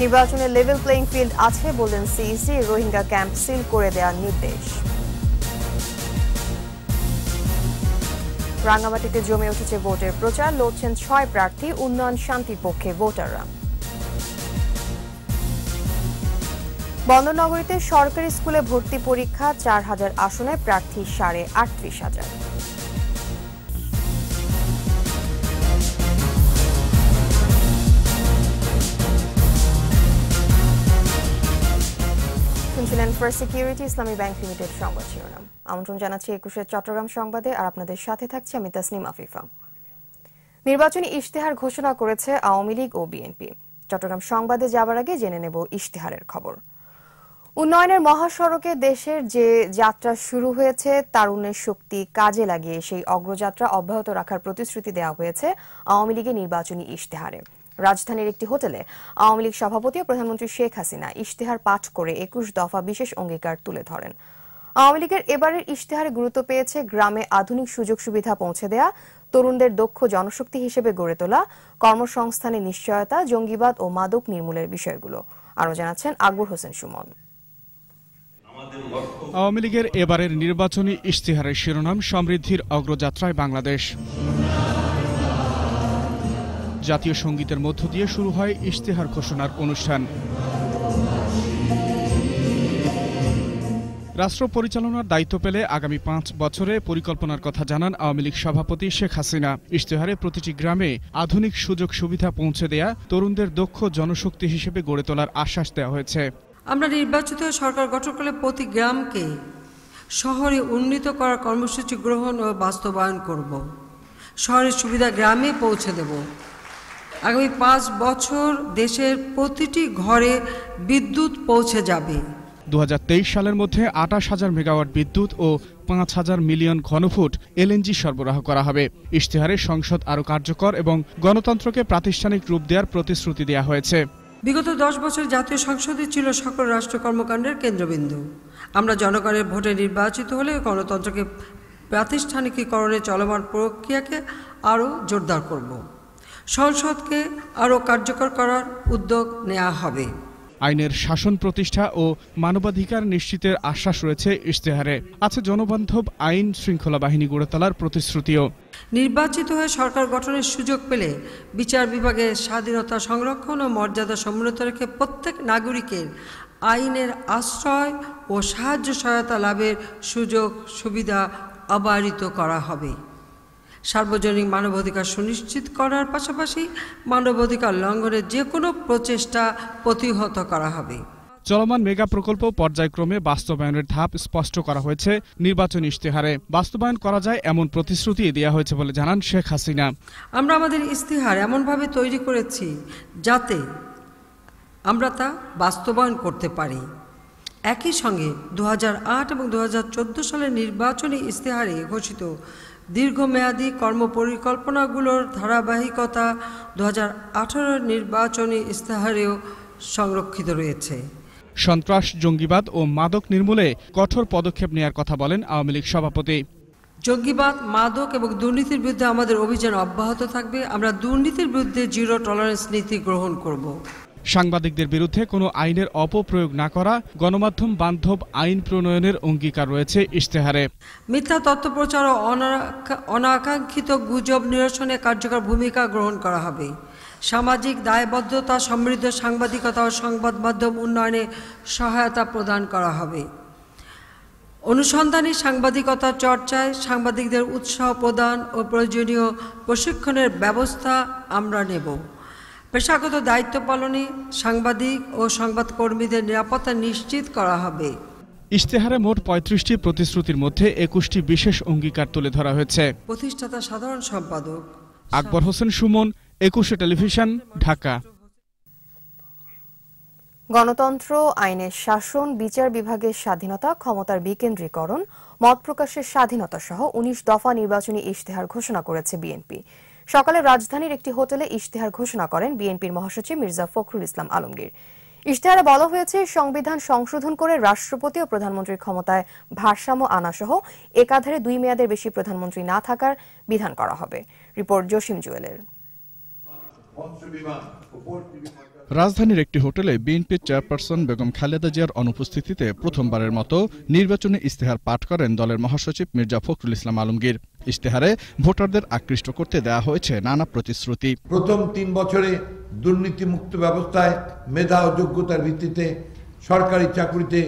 নির্বাচনে level playing field আছে বললেন সিইসি রোহিঙ্গা ক্যাম্প সিল করে দেওয়ার নির্দেশ। রাঙ্গামাটিতে জমে উঠেছে ভোটের প্রচার, লড়ছেন ছয় প্রার্থী, উন্নয়ন শান্তির পক্ষে ভোটাররা। বন্দরনগরীতে সরকারি স্কুলে ভর্তি পরীক্ষা, চার হাজার আসনে প্রার্থী সাড়ে আটত্রিশ হাজার। First security Islami bank limited সংবাদ শিরোনাম। আমন্ত্রণ জানাচ্ছি একুশের চট্টগ্রাম সংবাদে আর আপনাদের সাথে থাকছে আমি তাসনিম আফিফা। নির্বাচনী ইশতেহার ঘোষণা করেছে আওয়ামী লীগ ও বিএনপি। চট্টগ্রাম সংবাদে যাবার আগে জেনে নেব ইশতেহারের খবর। উন্নয়নের মহাসড়কে দেশের যে যাত্রা শুরু হয়েছে, তারুণ্যের শক্তি কাজে লাগিয়ে সেই অগ্রযাত্রা অব্যাহত রাখার প্রতিশ্রুতি দেওয়া হয়েছে আওয়ামী লীগের নির্বাচনী ইশতেহারে। রাজধানীর একটি হোটেলে আওয়ামী লীগ সভাপতি ও প্রধানমন্ত্রী শেখ হাসিনা ইশতেহার পাঠ করে একুশ দফা বিশেষ অঙ্গীকার তুলে ধরেন। আওয়ামী লীগের এবারের ইশতেহারে গুরুত্ব পেয়েছে গ্রামে আধুনিক সুযোগ সুবিধা পৌঁছে দেয়া, তরুণদের দক্ষ জনশক্তি হিসেবে গড়ে তোলা কর্মসংস্থানের নিশ্চয়তা, জঙ্গিবাদ ও মাদক নির্মূলের বিষয়গুলো। আরও জানাচ্ছেন আকবর হোসেন সুমন। আওয়ামী লীগের এবারের নির্বাচনী ইশতেহারের শিরোনাম সমৃদ্ধির অগ্রযাত্রায় বাংলাদেশ। জাতীয় সঙ্গীতের মধ্য দিয়ে শুরু হয় ইশতেহার ঘোষণার অনুষ্ঠান। রাষ্ট্র পরিচালনার দায়িত্ব পেলে আগামী পাঁচ বছরে পরিকল্পনার কথা জানান আওয়ামী লীগ সভাপতি শেখ হাসিনা। ইশতেহারে প্রতিটি গ্রামে আধুনিক সুযোগ সুবিধা পৌঁছে দেয়া তরুণদের দক্ষ জনশক্তি হিসেবে গড়ে তোলার আশ্বাস দেওয়া হয়েছে। আমরা নির্বাচিত সরকার গঠন করলে প্রতি গ্রামকে শহরে উন্নীত করার কর্মসূচি গ্রহণ ও বাস্তবায়ন করব। শহরের সুবিধা গ্রামে পৌঁছে দেব। আগামী পাঁচ বছর দেশের প্রতিটি ঘরে বিদ্যুৎ পৌঁছে যাবে। দু হাজার তেইশ সালের মধ্যে আটাশ হাজার মেগাওয়াট বিদ্যুৎ ও পাঁচ হাজার মিলিয়ন ঘনফুট এলএনজি সরবরাহ করা হবে। ইশতেহারে সংসদ আরও কার্যকর এবং গণতন্ত্রকে প্রাতিষ্ঠানিক রূপ দেওয়ার প্রতিশ্রুতি দেওয়া হয়েছে। বিগত দশ বছর জাতীয় সংসদে ছিল সকল রাষ্ট্র কর্মকাণ্ডের কেন্দ্রবিন্দু। আমরা জনগণের ভোটে নির্বাচিত হলে গণতন্ত্রকে প্রাতিষ্ঠানিকীকরণে চলমান প্রক্রিয়াকে আরও জোরদার করব। সংসদকে আরও কার্যকর করার উদ্যোগ নেওয়া হবে। আইনের শাসন প্রতিষ্ঠা ও মানবাধিকার নিশ্চিতের আশ্বাস রয়েছে ইশতেহারে। আছে জনবান্ধব আইন শৃঙ্খলা বাহিনী গড়ে তোলার প্রতিশ্রুতিও। নির্বাচিত হয়ে সরকার গঠনের সুযোগ পেলে বিচার বিভাগের স্বাধীনতা সংরক্ষণ ও মর্যাদা সমুন্নত রেখে প্রত্যেক নাগরিকের আইনের আশ্রয় ও সাহায্য সহায়তা লাভের সুযোগ সুবিধা অবারিত করা হবে। সার্বজনীন মানবাধিকার সুনিশ্চিত করার পাশাপাশি মানবাধিকার লঙ্ঘনের যে কোনো প্রচেষ্টা প্রতিহত করা হবে। চলমান মেগা প্রকল্প পর্যায়ক্রমে বাস্তবায়নের ধাপ স্পষ্ট করা হয়েছে নির্বাচন ইশতেহারে। বাস্তবায়ন করা যায় এমন প্রতিশ্রুতি দেওয়া হয়েছে বলে জানান শেখ হাসিনা। আমরা আমাদের ইস্তিহার এমনভাবে তৈরি করেছি যাতে আমরা তা বাস্তবায়ন করতে পারি। একই সঙ্গে দু হাজার আট এবং দু হাজার চোদ্দ সালের নির্বাচনী ইস্তেহারে ঘোষিত দীর্ঘমেয়াদী কর্মপরিকল্পনাগুলোর ধারাবাহিকতা দু হাজার আঠারো নির্বাচনী ইস্তেহারেও সংরক্ষিত রয়েছে। সন্ত্রাস জঙ্গিবাদ ও মাদক নির্মূলে কঠোর পদক্ষেপ নেওয়ার কথা বলেন আওয়ামী লীগ সভাপতি। জঙ্গিবাদ মাদক এবং দুর্নীতির বিরুদ্ধে আমাদের অভিযান অব্যাহত থাকবে। আমরা দুর্নীতির বিরুদ্ধে জিরো টলারেন্স নীতি গ্রহণ করব। সাংবাদিকদের বিরুদ্ধে কোনো আইনের অপপ্রয়োগ না করা, গণমাধ্যম বান্ধব আইন প্রণয়নের অঙ্গীকার রয়েছে ইশতেহারে। মিথ্যা তথ্য প্রচার ও অনাকাঙ্ক্ষিত গুজব নিরসনে কার্যকর ভূমিকা গ্রহণ করা হবে। সামাজিক দায়বদ্ধতা, সমৃদ্ধ সাংবাদিকতা ও সংবাদ মাধ্যম উন্নয়নে সহায়তা প্রদান করা হবে। অনুসন্ধানী সাংবাদিকতা চর্চায় সাংবাদিকদের উৎসাহ প্রদান ও প্রয়োজনীয় প্রশিক্ষণের ব্যবস্থা আমরা নেব। পেশাগত দায়িত্ব পালনে সাংবাদিক ও সংবাদকর্মীদের নিরাপত্তা নিশ্চিত করা হবে। ইশতেহারে মোট পঁয়ত্রিশটি প্রতিশ্রুতির মধ্যে একুশটি বিশেষ অঙ্গীকার তুলে ধরা হয়েছে। প্রতিষ্ঠাতা সাধারণ সম্পাদক আকবর হোসেন সুমন একুশে টেলিভিশন ঢাকা। গণতন্ত্র আইনের শাসন বিচার বিভাগের স্বাধীনতা ক্ষমতার বিকেন্দ্রীকরণ মত প্রকাশের স্বাধীনতা সহ উনিশ দফা নির্বাচনী ইশতেহার ঘোষণা করেছে বিএনপি। সকালে রাজধানীর একটি হোটেলে ইশতেহার ঘোষণা করেন বিএনপির মহাসচিব মির্জা ফখরুল ইসলাম আলমগীর। ইশতেহারে বলা হয়েছে, সংবিধান সংশোধন করে রাষ্ট্রপতি ও প্রধানমন্ত্রীর ক্ষমতায় ভারসাম্য আনা সহ একাধারে দুই মেয়াদের বেশি প্রধানমন্ত্রী না থাকার বিধান করা হবে। রিপোর্ট জসিম জুয়েলের। রাজধানীর একটি হোটেলে বিএনপির চেয়ারপারসন বেগম খালেদা জিয়ার অনুপস্থিতিতে প্রথমবারের মতো নির্বাচনী ইস্তেহার পাঠ করেন দলের মহাসচিব মির্জা ফখরুল ইসলাম আলমগীর। ইস্তেহারে ভোটারদের আকৃষ্ট করতে দেয়া হয়েছে নানা প্রতিশ্রুতি। প্রথম তিন বছরে দুর্নীতিমুক্ত ব্যবস্থায় মেধা ও যোগ্যতার ভিত্তিতে সরকারি চাকরিতে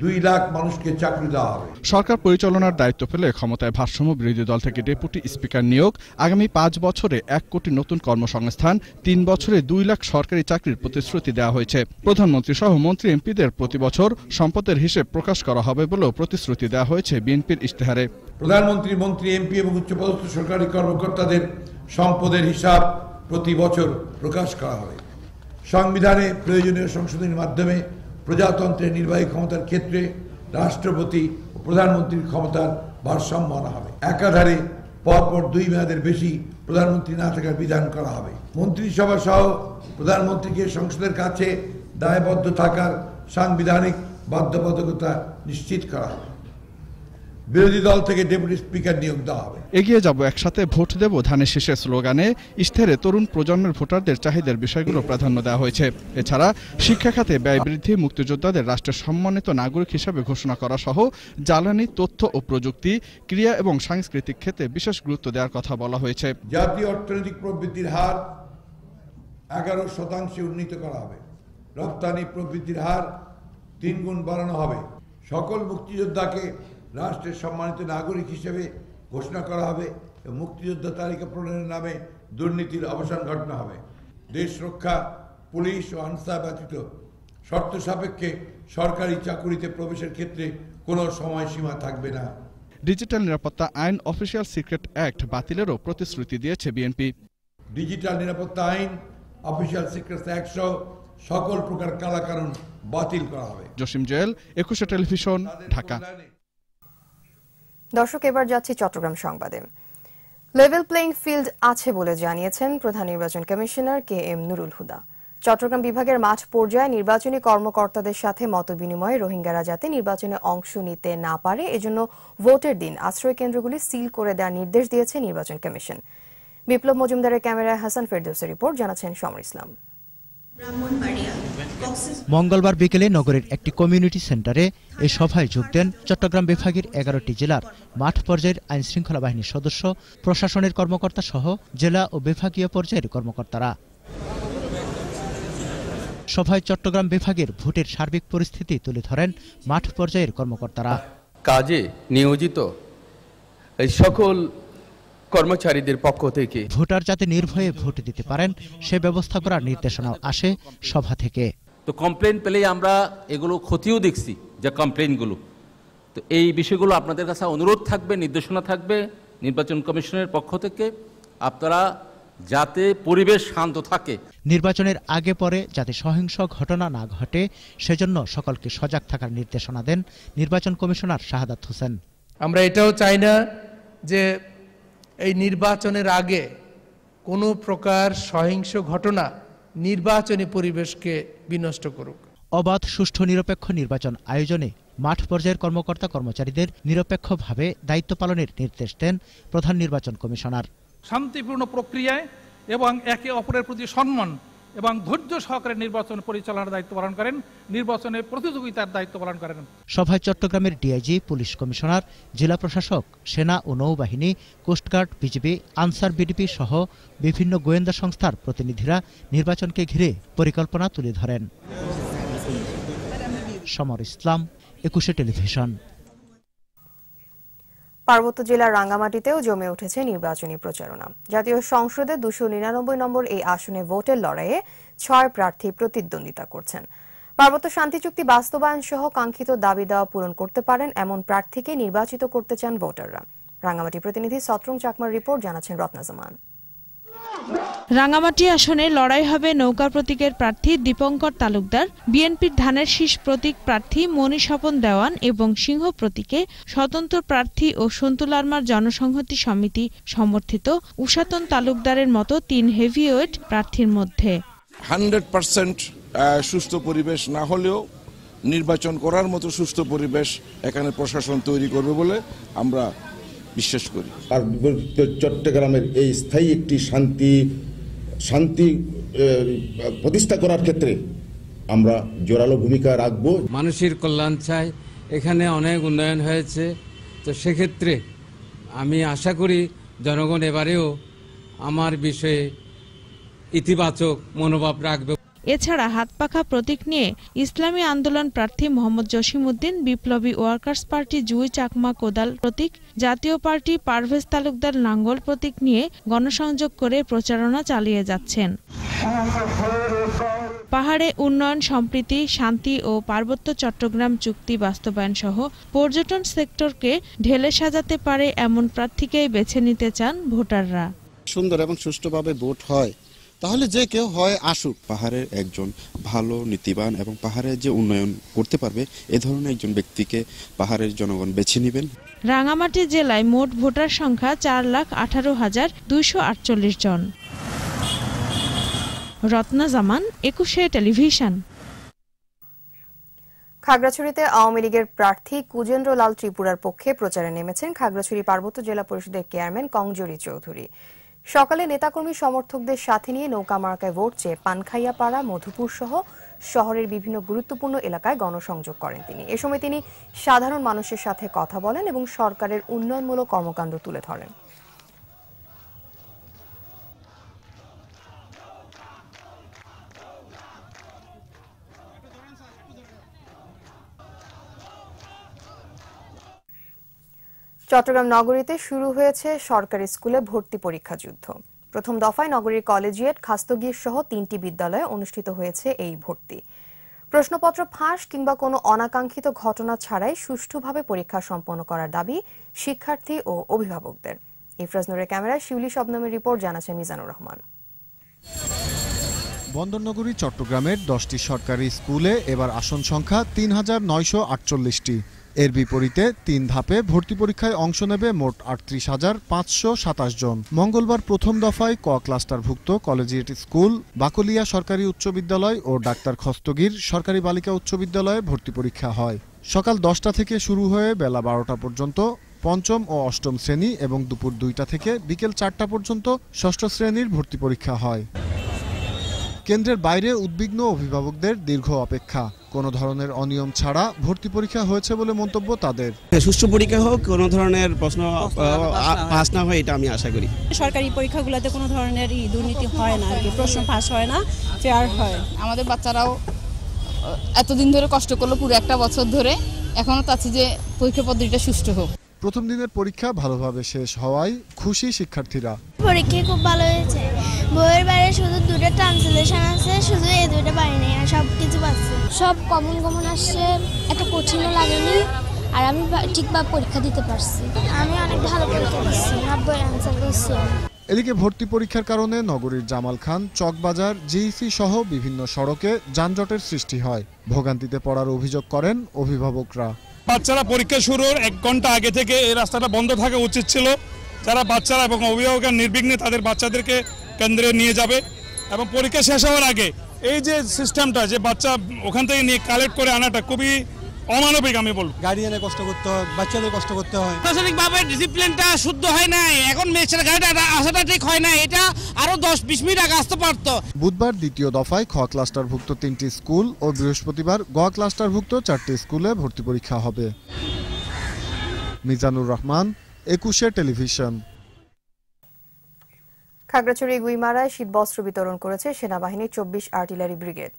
দুই লাখ মানুষকে চাকরি দেওয়া হবে। সরকার পরিচালনার দায়িত্ব পেলে ক্ষমতায় ভারসাম্য বিরোধী দল থেকে ডেপুটি স্পিকার নিয়োগ আগামী পাঁচ বছরে এক কোটি নতুন কর্মসংস্থান তিন বছরে দুই লাখ সরকারি চাকরির প্রতিশ্রুতি দেওয়া হয়েছে। প্রধানমন্ত্রী সহ মন্ত্রী এমপিদের প্রতি বছর সম্পদের হিসেব প্রকাশ করা হবে বলেও প্রতিশ্রুতি দেওয়া হয়েছে বিএনপির ইশতেহারে। প্রধানমন্ত্রী মন্ত্রী এমপি এবং উচ্চপদস্থ সরকারি কর্মকর্তাদের সম্পদের হিসাব প্রতি বছর প্রকাশ করা হবে। সংবিধানে প্রয়োজনীয় সংশোধনীর মাধ্যমে প্রজাতন্ত্রের নির্বাহী ক্ষমতার ক্ষেত্রে রাষ্ট্রপতি ও প্রধানমন্ত্রীর ক্ষমতার ভারসাম্য আনা হবে। একাধারে পরপর দুই মেয়াদের বেশি প্রধানমন্ত্রী না থাকার বিধান করা হবে। মন্ত্রিসভা সহ প্রধানমন্ত্রীকে সংসদের কাছে দায়বদ্ধ থাকার সাংবিধানিক বাধ্যবাধকতা নিশ্চিত করা হবে। বিরোধী দল থেকে ডেপুটি স্পিকার নিয়োগ দেওয়া হবে। এগিয়ে যাব একসাথে ভোট দেব ধানের শীষে স্লোগানে। ইশতেহারে তরুণ প্রজন্মের ভোটারদের চাহিদার বিষয়গুলো প্রাধান্য দেওয়া হয়েছে। এছাড়া শিক্ষা খাতে ব্যয় বৃদ্ধি মুক্তিযোদ্ধাদের রাষ্ট্রের সম্মানিত নাগরিক হিসাবে ঘোষণা করা সহ জ্বালানি তথ্য ও প্রযুক্তি ক্রিয়া এবং সাংস্কৃতিক ক্ষেত্রে বিশেষ গুরুত্ব দেওয়ার কথা বলা হয়েছে। জাতীয় অর্থনৈতিক প্রবৃদ্ধির হার এগারো শতাংশে উন্নীত করা হবে। রপ্তানি প্রবৃদ্ধির হার তিন গুণ বাড়ানো হবে। সকল মুক্তিযোদ্ধাকে রাষ্ট্রের সম্মানিত নাগরিক হিসেবে ঘোষণা করা হবে এবং মুক্তিযোদ্ধা তালিকা প্রণয়নের নামে দুর্নীতির অবসান ঘটানো হবে। দেশ রক্ষা পুলিশ ও আনসার ব্যতীত শর্ত সাপেক্ষে সরকারি চাকুরিতে প্রবেশের ক্ষেত্রে কোনো সময়সীমা থাকবে না। ডিজিটাল নিরাপত্তা আইন অফিসিয়াল সিক্রেট অ্যাক্ট বাতিলেরও প্রতিশ্রুতি দিয়েছে বিএনপি। ডিজিটাল নিরাপত্তা আইন অফিসিয়াল সিক্রেটস অ্যাক্ট সহ সকল প্রকার কালাকানুন বাতিল করা হবে। Jasim Joel Ekushey television Dhaka. দর্শক, এবার যাচ্ছি চট্টগ্রাম সংবাদে। লেভেল প্লেইং ফিল্ড আছে বলে জানিয়েছেন প্রধান নির্বাচন commissioner K M Nurul Huda. Chittagong বিভাগের মাঠ পর্যায়ে নির্বাচনী কর্মকর্তাদের সাথে মতবিনিময়ে রোহিঙ্গারা যাতে নির্বাচনে অংশ নিতে না পারে, এজন্য ভোটের দিন আশ্রয় কেন্দ্রগুলি সিল করে দেওয়ার নির্দেশ দিয়েছে নির্বাচন কমিশন। বিপ্লব মজুমদারের ক্যামেরায় হাসান ফেরদৌসের রিপোর্ট, জানাচ্ছেন সমর ইসলাম। মঙ্গলবার বিকেলে নগরের একটি কমিউনিটি সেন্টারে এই সভায় যোগ দেন চট্টগ্রাম বিভাগের এগারোটি জেলার মাঠ পর্যায়ের আইন শৃঙ্খলা বাহিনীর সদস্য প্রশাসনের কর্মকর্তা সহ জেলা ও বিভাগীয় পর্যায়ের কর্মকর্তারা। সভায় চট্টগ্রাম বিভাগের ভোটের সার্বিক পরিস্থিতি তুলে ধরেন মাঠ পর্যায়ের কর্মকর্তারা। কাজে নিয়োজিত এই সকল কর্মচারীদের পক্ষ থেকে। ভোটার যাতে নির্ভয়ে ভোট দিতে পারেন সে ব্যবস্থা করার নির্দেশনাও আসে সভা থেকে। তো কমপ্লেন পেলেই আমরা এগুলো ক্ষতিও দেখছি যে কমপ্লেনগুলো তো এই বিষয়গুলো আপনাদের কাছে অনুরোধ থাকবে নির্দেশনা থাকবে নির্বাচন কমিশনের পক্ষ থেকে আপনারা যাতে পরিবেশ শান্ত থাকে। নির্বাচনের আগে পরে যাতে সহিংস ঘটনা না ঘটে সেজন্য সকলকে সজাগ থাকার নির্দেশনা দেন নির্বাচন কমিশনার শাহাদাত হোসেন। আমরা এটাও চাই না যে এই নির্বাচনের আগে কোনো প্রকার সহিংস ঘটনা নির্বাচনী পরিবেশকে বিনষ্ট করুক। অবাধ সুষ্ঠু নিরপেক্ষ নির্বাচন আয়োজনে মাঠ পর্যায়ের কর্মকর্তা কর্মচারীদের নিরপেক্ষভাবে দায়িত্ব পালনের নির্দেশ দেন প্রধান নির্বাচন কমিশনার। শান্তিপূর্ণ প্রক্রিয়ায় এবং একে অপরের প্রতি সম্মান এবং ধৈর্য সহকারে নির্বাচন পরিচালনার দায়িত্ব পালন করেন, নির্বাচনে প্রতিযোগিতার দায়িত্ব পালন করেন। সভায় চট্টগ্রামের ডিআইজি, পুলিশ কমিশনার, জেলা প্রশাসক, সেনা ও নৌবাহিনী, কোস্টগার্ড, বিজিবি, আনসার বিডিপি সহ বিভিন্ন গোয়েন্দা সংস্থার প্রতিনিধিরা নির্বাচনকে ঘিরে পরিকল্পনা তুলে ধরেন। সমর ইসলাম, একুশে টেলিভিশন। পার্বত্য জেলার রাঙ্গামাটিতেও জমে উঠেছে নির্বাচনী প্রচারণা। জাতীয় সংসদে দুশো নিরানব্বই নম্বর এই আসনে ভোটের লড়াইয়ে ছয় প্রার্থী প্রতিদ্বন্দ্বিতা করছেন। পার্বত্য শান্তি চুক্তি বাস্তবায়ন সহ কাঙ্ক্ষিত দাবি দেওয়া পূরণ করতে পারেন এমন প্রার্থীকে নির্বাচিত করতে চান ভোটাররা। রাঙ্গামাটি প্রতিনিধি সত্রং চাকমার রিপোর্ট, জানাচ্ছেন রত্নাজমান রাঙামাটি আসনে লড়াই হবে নৌকা প্রতীকের প্রার্থী দীপঙ্কর তালুকদার, বিএনপির ধানের শীষ প্রতীক প্রার্থী মণি স্বপন দেওয়ান এবং সিংহ প্রতীকে স্বতন্ত্র প্রার্থী ও সন্তু লার্মার জনসংহতি সমিতি সমর্থিত উষাতন তালুকদারের মতো তিন হেভিওয়েট প্রার্থীর মধ্যে। হান্ড্রেড পার্সেন্ট সুস্থ পরিবেশ না হলেও নির্বাচন করার মতো সুস্থ পরিবেশ এখানে প্রশাসন তৈরি করবে বলে আমরা বিশ্বাস করি। পার্বত্য চট্টগ্রামের এই স্থায়ী একটি শান্তি শান্তি প্রতিষ্ঠা করার ক্ষেত্রে আমরা জোরালো ভূমিকা রাখব। মানুষের কল্যাণ চাই। এখানে অনেক উন্নয়ন হয়েছে। তো সেক্ষেত্রে আমি আশা করি জনগণ এবারেও আমার বিষয়ে ইতিবাচক মনোভাব রাখবে। এছাড়া হাতপাখা প্রতীক নিয়ে ইসলামী আন্দোলন প্রার্থী মোহাম্মদ জসিমউদ্দিন, বিপ্লবী ওয়ার্কার্স পার্টি জুই চাকমা কোদাল প্রতীক, জাতীয় পার্টি পারভেজ তালুকদার নাঙ্গল প্রতীক নিয়ে গণসংযোগ করে প্রচারণা চালিয়ে যাচ্ছেন। পাহাড়ে উন্নয়ন সম্প্রীতি, শান্তি ও পার্বত্য চট্টগ্রাম চুক্তি বাস্তবায়ন সহ পর্যটন সেক্টরকে ঢেলে সাজাতে পারে এমন প্রার্থীকেই বেছে নিতে চান ভোটাররা। সুন্দর এবং সুষ্ঠুভাবে ভোট হয়। তাহলে যে কেউ হয় আসুক পাহাড়ের একজন ভালো নীতিবান এবং পাহাড়ের যে উন্নয়ন করতে পারবে এ ধরনের একজন ব্যক্তিকে পাহাড়ের জনগণ বেছে নেবেন। রাঙামাটি জেলায় মোট ভোটার সংখ্যা চার লাখ আঠারো হাজার দুইশো আটচল্লিশ জন। রত্না জামান একুশে টেলিভিশন। খাগড়াছড়িতে আওয়ামী লীগের প্রার্থী কুজেন্দ্র লাল ত্রিপুরার পক্ষে প্রচারে নেমেছেন খাগড়াছড়ি পার্বত্য জেলা পরিষদের চেয়ারম্যান কংজরি চৌধুরী। সকালে নেতাকর্মী সমর্থকদের সাথে নিয়ে নৌকা মার্কায় ভোট চেয়ে পানখাইয়াপাড়া, মধুপুর সহ শহরের বিভিন্ন গুরুত্বপূর্ণ এলাকায় গণসংযোগ করেন তিনি। এ সময় তিনি সাধারণ মানুষের সাথে কথা বলেন এবং সরকারের উন্নয়নমূলক কর্মকাণ্ড তুলে ধরেন। চট্টগ্রাম নগরীতে শুরু হয়েছে সরকারি স্কুলে ভর্তি পরীক্ষা যুদ্ধ। প্রথম দফায় নগরীর কলেজিয়েট খাস্তগীর সহ তিনটি বিদ্যালয়ে অনুষ্ঠিত হয়েছে এই ভর্তি। প্রশ্নপত্র ফাঁস কিংবা কোনো অনাকাঙ্ক্ষিত ঘটনা ছাড়াই সুষ্ঠুভাবে পরীক্ষা সম্পন্ন করার দাবি শিক্ষার্থী ও অভিভাবকদের। ইফরাজ নুরের ক্যামেরায় শিউলি শবনমের রিপোর্ট জানাচ্ছে মিজানুর রহমান। বন্দরনগরী, চট্টগ্রামের দশটি সরকারি স্কুলে এবার আসন সংখ্যা তিন হাজার নয়শো আটচল্লিশটি। এর বিপরীতে তিন ধাপে ভর্তি পরীক্ষায় অংশ নেবে মোট আটত্রিশ হাজার পাঁচশো সাতাশ জন। মঙ্গলবার প্রথম দফায় ক ক্লাস্টারভুক্ত কলেজিয়েট স্কুল, বাকলিয়া সরকারি উচ্চ বিদ্যালয় ও ডাক্তার খস্তগির সরকারি বালিকা উচ্চ বিদ্যালয়ে ভর্তি পরীক্ষা হয়। সকাল দশটা থেকে শুরু হয়ে বেলা বারোটা পর্যন্ত পঞ্চম ও অষ্টম শ্রেণি এবং দুপুর দুইটা থেকে বিকেল চারটা পর্যন্ত ষষ্ঠ শ্রেণির ভর্তি পরীক্ষা হয়। কেন্দ্রের বাইরে উদ্বিগ্ন অভিভাবকদের দীর্ঘ অপেক্ষা। কোনো ধরনের অনিয়ম ছাড়া ভর্তি পরীক্ষা হয়েছে বলে মন্তব্য তাদের। সুষ্ঠু পরীক্ষা হোক কোনো ধরনের প্রশ্ন পাস না হয়। এটা আমি আশা করি। সরকারি পরীক্ষাগুলোতে কোনো ধরনের দুর্নীতি হয় না আর কি। প্রশ্ন পাস হয় না ফেয়ার হয়। আমাদের বাচ্চারাও এতদিন ধরে কষ্ট করল পুরো একটা বছর ধরে। এখনও চাচ্ছি যে পরীক্ষা পদ্ধতিটা সুষ্ঠু হোক। প্রথম দিনের পরীক্ষা ভালোভাবে শেষ হওয়ায় খুশি শিক্ষার্থীরা। পরীক্ষা খুব ভালো হয়েছে। বইয়ের বাইরে শুধু দুটো ট্রান্সলেশন আছে শুধু এই দুটো পাইনি আর সব কিছু পাচ্ছি সব কমন কমন আসছে এত কঠিনও লাগেনি আর আমি ঠিকভাবে পরীক্ষা দিতে পারছি। আমি অনেক ভালো পরীক্ষা দিচ্ছি নব্বই অ্যান্সার করছি এদিকে ভর্তি পরীক্ষার কারণে নগরীর জামাল খান চকবাজার জিইসি সহ বিভিন্ন সড়কে যানজটের সৃষ্টি হয়। ভোগান্তিতে পড়ার অভিযোগ করেন অভিভাবকরা। বাচ্চারা পরীক্ষা শুরুর এক ঘণ্টা আগে থেকে এই রাস্তাটা বন্ধ থাকা উচিত ছিল। যারা বাচ্চারা এবং অভিভাবকের নির্বিঘ্নে তাদের বাচ্চাদেরকে কেন্দ্রে নিয়ে যাবে এবং পরীক্ষা শেষ হওয়ার আগে এই যে সিস্টেমটা যে বাচ্চা ওখান থেকে নিয়ে কালেক্ট করে আনাটা খুবই অমানবিক আমি বলব। গার্ডিয়ানে কষ্ট করতে হয় বাচ্চাদের কষ্ট করতে হয়। প্রশাসনিকভাবে ডিসিপ্লিনটা শুদ্ধ হয় নাই এখন মেয়েছের গাড়িটা আসাটা ঠিক হয় না এটা আরও দশ বিশ মিনিট আগে আসতে পারতো। বুধবার দ্বিতীয় দফায় খ ক্লাস্টারভুক্ত তিনটি স্কুল ও বৃহস্পতিবার গ ক্লাস্টারভুক্ত চারটি স্কুলে ভর্তি পরীক্ষা হবে। মিজানুর রহমান একুশে টেলিভিশন। খাগড়াছড়ি গুইমারায় শীতবস্ত্র বিতরণ করেছে সেনাবাহিনীর চব্বিশ আর্টিলারি ব্রিগেড।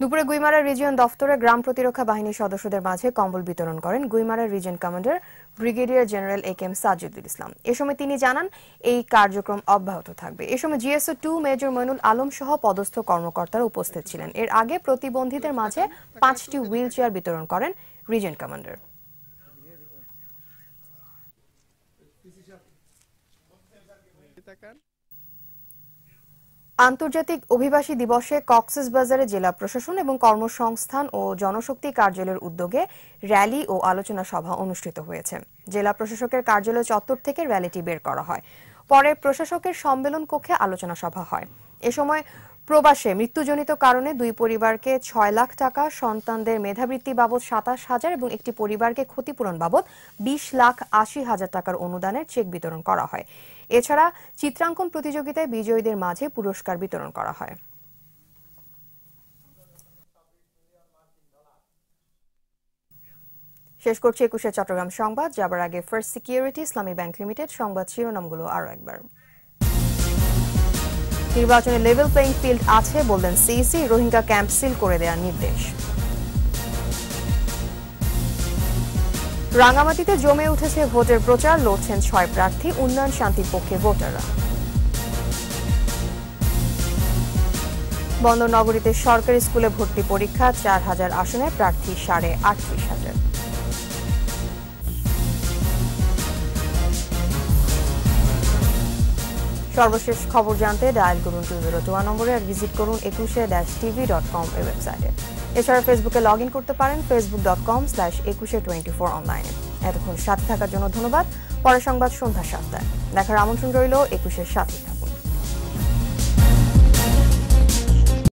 দুপুরে গুইমারা রিজিয়ন দফতরে গ্রাম প্রতিরক্ষা বাহিনীর সদস্যদের মাঝে কম্বল বিতরণ করেন Guimara region commander brigadier general A কেম সাজিদুল ইসলাম। এ সময় তিনি জানান, এই কার্যক্রম অব্যাহত থাকবে। এ সময় GSO two major Moinul Alam সহ পদস্থ কর্মকর্তারা উপস্থিত ছিলেন। এর আগে প্রতিবন্ধীদের মাঝে পাঁচটি হুইল চেয়ার বিতরণ করেন রিজন কমান্ডার। আন্তর্জাতিক অভিবাসী দিবসে কক্সবাজারে জেলা প্রশাসন এবং কর্মসংস্থান ও জনশক্তি কার্যালয়ের উদ্যোগে র্যালি ও আলোচনা সভা অনুষ্ঠিত হয়েছে। জেলা প্রশাসকের কার্যালয় চত্বর থেকে র্যালিটি বের করা হয়। পরে প্রশাসকের সম্মেলন কক্ষে আলোচনা সভা হয়। এ সময় প্রবাসে মৃত্যুজনিত কারণে দুই পরিবারকে ছয় লাখ টাকা, সন্তানদের মেধাবৃত্তি বাবদ সাতাশ হাজার এবং একটি পরিবারকে ক্ষতিপূরণ বাবদ বিশ লাখ আশি হাজার টাকার অনুদানের চেক বিতরণ করা হয়। এছাড়া চিত্রাঙ্কন প্রতিযোগিতায় বিজয়ীদের মাঝে পুরস্কার বিতরণ করা হয়। শেষ করছি একুশে চট্টগ্রাম সংবাদ। যাবার আগে first security Islami bank limited সংবাদ শিরোনামগুলো আরও একবার। নির্বাচনে লেভেল প্লেইং ফিল্ড আছে বললেন সিইসি রোহিঙ্গা ক্যাম্প সিল করে দেওয়ার নির্দেশ। রাঙামাটিতে জমে উঠেছে ভোটের প্রচার, লড়ছেন ছয় প্রার্থী, উন্নয়ন শান্তির পক্ষে ভোটাররা। বন্দরনগরীতে সরকারি স্কুলে ভর্তি পরীক্ষা, চার হাজার আসনে প্রার্থী সাড়ে আটত্রিশ হাজার। সর্বশেষ খবর জানতে ডায়াল করুন টু জিরো নম্বরে আর ভিজিট করুন একুশে টিভি ডট কম ওয়েবসাইটে এছাড়া ফেসবুকে লগ ইন করতে পারেন Facebook dot com slash Ekushey twenty four অনলাইনে এতক্ষণ সাথে থাকার জন্য ধন্যবাদ। পরের সংবাদ সন্ধ্যা সাতটায়। দেখার আমন্ত্রণ রইল একুশের সাথে।